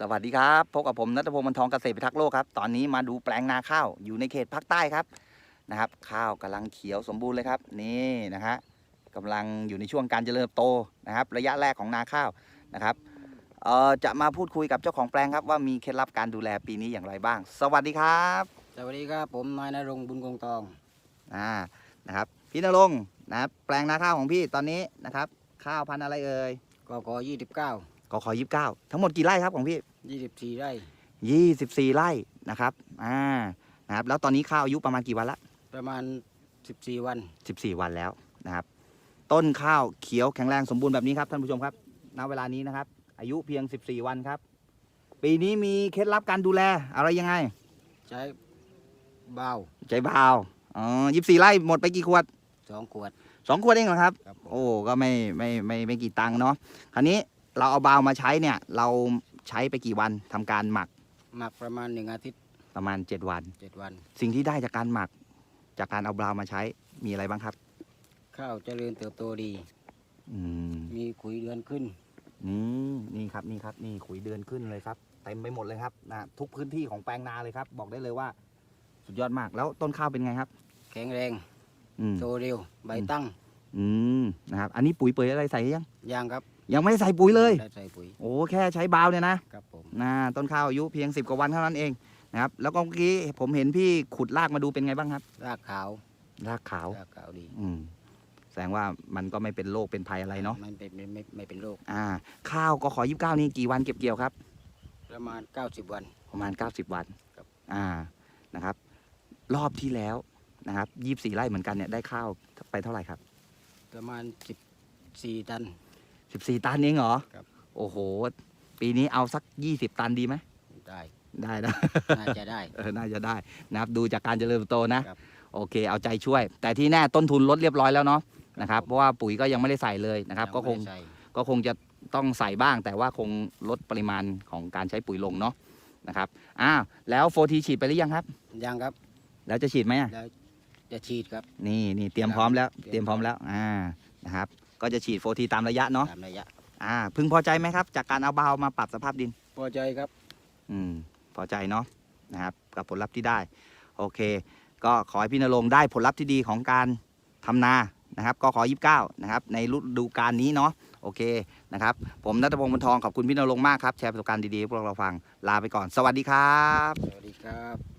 สวัสดีครับพบกับผมนัทพงศ์มันทองเกษตรพิทักษ์โลกครับตอนนี้มาดูแปลงนาข้าวอยู่ในเขตภาคใต้ครับนะครับ ข้าวกำลังเขียวสมบูรณ์เลยครับ นี่นะฮะกำลังอยู่ในช่วงการเจริญเติบโตนะครับ ระยะแรกของนาข้าวนะครับเอ่อจะมาพูดคุยกับเจ้าของแปลงครับว่ามีเคล็ดลับการดูแลปีนี้อย่างไรบ้าง สวัสดีครับสวัสดีครับผมนายนรงค์บุญกงทองอ่านะครับ พี่นรงค์นะครับแปลงนาข้าวของพี่ตอนนี้นะครับ ข้าวพันธุ์อะไรเอ่ยกกยี่สิบเก้า กขอยี่สิบเก้าทั้งหมดกี่ไร่ครับของพี่ยี่สิบสี่ไร่ยี่สิบสี่ไร่นะครับอ่านะครับ แล้วตอนนี้ข้าวอายุประมาณกี่วันละประมาณสิบสี่วันสิบสี่วันแล้วนะครับ ต้นข้าวเขียวแข็งแรงสมบูรณ์แบบนี้ครับท่านผู้ชมครับณเวลานี้นะครับ อายุเพียงสิบสี่วันครับ ปีนี้มีเคล็ดลับการดูแลอะไรยังไง ใช้เบาใจเบาอ๋อยี่สี่ไร่หมดไปกี่ขวดสองขวดสองขวดเองเหรอครับครับผมโอ้ ก็ไม่ไม่ไม่ไม่กี่ตังค์เนาะ คราวนี้ เราเอาบาวมาใช้เนี่ย เราใช้ไปกี่วันทำการหมักหมักประมาณหนึ่งอาทิตย์ประมาณ 7 วัน เจ็ดวัน สิ่งที่ได้จากการหมัก จากการเอาบราวมาใช้มีอะไรบ้างครับ ข้าวเจริญเติบโตดี อืมมีขุยเดือนขึ้นอืมนี่ครับนี่ครับนี่ขุยเดือนขึ้นเลยครับเต็มไปหมดเลยครับนะทุกพื้นที่ของแปลงนาเลยครับ บอกได้เลยว่า สุดยอดมากแล้วต้นข้าวเป็นไงครับ แข็งแรง อืมโตเร็ว ใบตั้ง อืมนะครับอันนี้ปุ๋ยเปื่อยอะไรใส่ยัง ยางครับยังไม่ได้ใส่ปุ๋ยเลย ได้ใส่ปุ๋ยโอ้แค่ใช้บาวเนี่ยนะครับผมนะต้นข้าวอายุเพียงสิบกว่าวันเท่านั้นเองนะครับแล้วก็เมื่อกี้ผมเห็นพี่ขุดรากมาดูเป็นไงบ้างครับ รากขาวรากขาว รากขาวดีอืมแสดงว่ามันก็ไม่เป็นโรคเป็นภัยอะไรเนาะมันเป็นไม่ไม่ไม่เป็นโรคอ่า ข้าวก็ขอยี่สิบเก้านี่กี่วันเก็บเกี่ยวครับ ประมาณเก้าสิบวัน ประมาณ 90 วันครับ อ่านะครับ รอบที่แล้วนะครับยี่สี่ไร่เหมือนกันเนี่ยได้ข้าวไปเท่าไหร่ครับ ประมาณสิบสี่ตัน 14 ตันเองเหรอครับ โอ้โห ปีนี้เอาสัก 20 ตันดีไหม ได้ ได้นะ น่าจะได้ เออน่าจะได้นะครับดูจากการเจริญเติบโตนะ ครับโอเค เอาใจช่วย แต่ที่แน่ต้นทุนลดเรียบร้อยแล้วเนาะนะครับ เพราะว่าปุ๋ยก็ยังไม่ได้ใส่เลยนะครับ ก็คง ยังไม่ได้ใส่ก็คงจะต้องใส่บ้าง แต่ว่าคงลดปริมาณของการใช้ปุ๋ยลงเนาะนะครับอ้าวแล้วโฟทีฉีดไปหรือยังครับ ยังครับ แล้วจะฉีดไหมอะแล้ว จะฉีดครับนี่นี่เตรียมพร้อมแล้วเตรียมเตรียมพร้อมแล้วอ่านะครับ ก็จะฉีดโฟทีตามระยะเนาะตามระยะอ่าพึงพอใจไหมครับ จากการเอาบาวมาปรับสภาพดิน พอใจครับ อืมพอใจเนาะนะครับกับผลลัพธ์ที่ได้ โอเค ก็ขอให้พี่นรงค์ได้ผลลัพธ์ที่ดีของการทำนานะครับก็ขอ 29 นะครับ ในฤดูกาลนี้เนาะโอเคนะครับ ผมนัทพงศ์บรรทอง ขอบคุณพี่นรงค์มากครับ แชร์ประสบการณ์ดีๆให้พวกเราฟังลาไปก่อน สวัสดีครับ สวัสดีครับ